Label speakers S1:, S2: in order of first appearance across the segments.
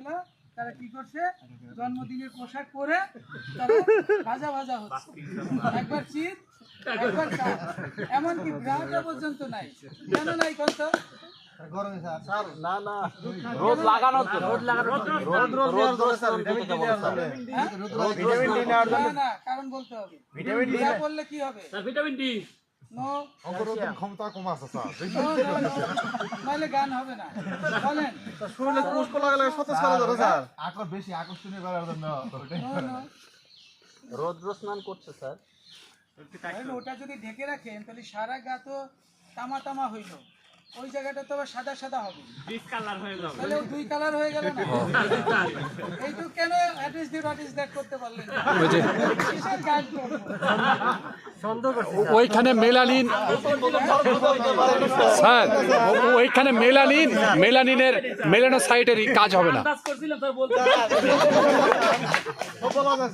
S1: মহিলা তারা কি করছে? জন্মদিনের পোশাক পরে তারা ভাজা ভাজা হচ্ছে। একবার শীত একবার এমনকি গ্রাহকরা পর্যন্ত নাই। কেন নাই কত
S2: না না। রোদ লাগানো তো রোদ লাগানো রোদ রোদ রোদ?
S1: না না কারণ বলতে হবে। ভিটামিন ডি করলে কি হবে?
S3: Vitamin D.
S1: নো
S4: ক্ষমতা কম আছে স্যার
S1: নো নো নো গান হবে না বলেন
S4: পুষ্প লাগে সতেজ করে ধরে স্যার আকর বেশি আকর্ষণীয় করার জন্য
S2: রোদ্র স্নান করছে স্যার।
S1: ওটা যদি ঢেকে রাখেন তাহলে সারা গা তো তামা তামা হইল। ওই জায়গাটা তো আবার সাদা সাদা হবে।
S3: ডিস কালার হয়ে যাবে।
S1: তাহলে দুই কালার হয়ে গেল না? এইটু কেন অ্যাটিস দি অ্যাটিস দ্যাট করতে পারলেন না?
S5: ওইখানে মেলানিন স্যার ওইখানে মেলানিন মেলানিনের মেলানোসাইটের কাজ হবে না।
S3: কাজ করছিলাম স্যার বলতে
S4: সফল হবে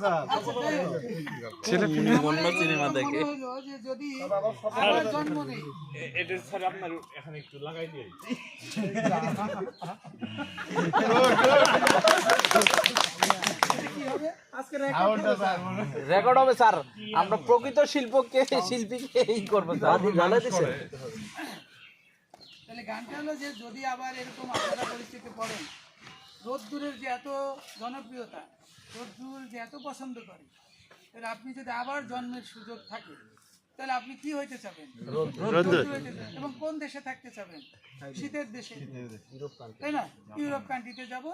S1: হলো যে যদি আমার জন্ম নেই
S3: এটা স্যার আপনার এখানে একটু লাগাই দিয়ে
S1: কি হবে আজকে
S4: আউটটা স্যার
S2: রেকর্ড হবে স্যার। আমরা প্রকৃত শিল্পকে শিল্পীকে এই করব স্যার।
S1: তাহলে গানটা হলো যে যদি আবার এরকম আপনারা পরিস্থিতি পড়েন রোদ্দুরের যে এত জনপ্রিয়তা রোদ্দুর যে এত পছন্দ করে তাহলে আপনি যদি আবার জন্মের সুযোগ থাকে তাহলে আপনি কি হইতে চাবেন। এবং কোন দেশে থাকতে চাবেন? শীতের দেশে। তাই না? ইউরোপ কান্ট্রিতে যাব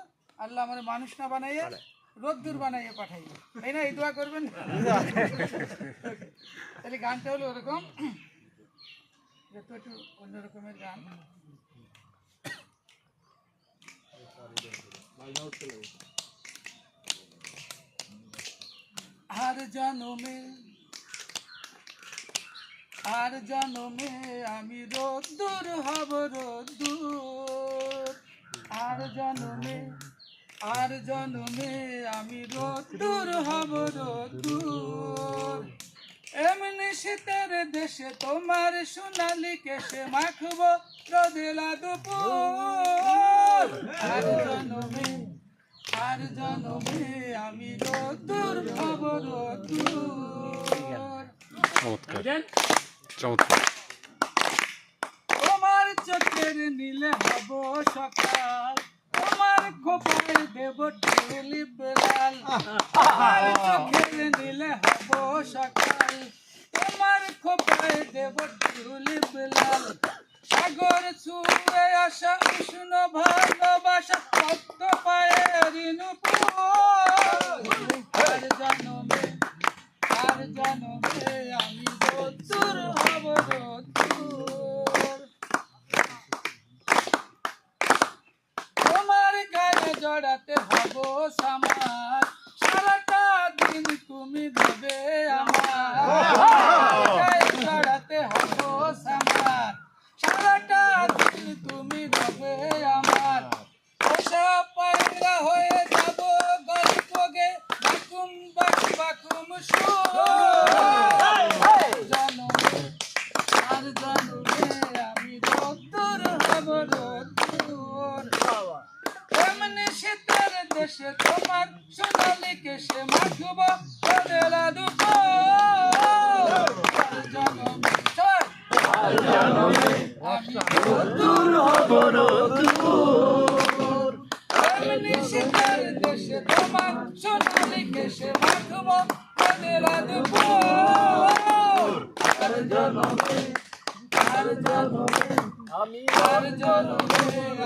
S1: আল্লাহ আমার মানুষ না বানাইয়ে রোদ্দুর বানাইয়ে পাঠাইবে। তাই না? এই দোয়া করবেন? তাহলে গানটা হলো ওরকম। যে তো একটু অন্য রকমের গান। আর জনমে আর জনমে আমি রোদ্দুর হব রোদ্দুর আর জনমে আর জনমে আমি রোদ্দুর হব রোদ্দুর এমনি শীতের দেশে তোমার সোনালি কেশে মাখব রোদেলা দুপুর। আর জনমে আর জনমে আমি রোদ্দুর হব রোদ্দুর
S5: চমৎকার। চমৎকার।
S1: তোমার চোখের নীলে হব সকাল। তোমার খোপায় দেব টিউলিপ লাল তোমার চোখের নীলে হব সকাল। তোমার খোপায় দেব টিউলিপ লাল সাগর ছুঁয়ে আসা উষ্ণ ভালোবাসা ভক্ত গায়ে জড়াতে হব সমাজ সারাটা দিন তুমি দেবে আমার। হব সামার। সারাটা দিন তুমি দেবে আমার। পায়রা হয়ে যাব গল্প গে বাকুম বাক বাকুম জনমে আর জনমে আমি রোদ্দুর হব রোদ্দুর এমনি দেশে তোমার সোনালি কেশে মাখব জনমে আমি রোদ্দুর হব রোদ্দুর এমনি শীতের দেশে তোমার সোনালি কেশে মাখব আর জনমে
S2: আমি
S1: আর জনমে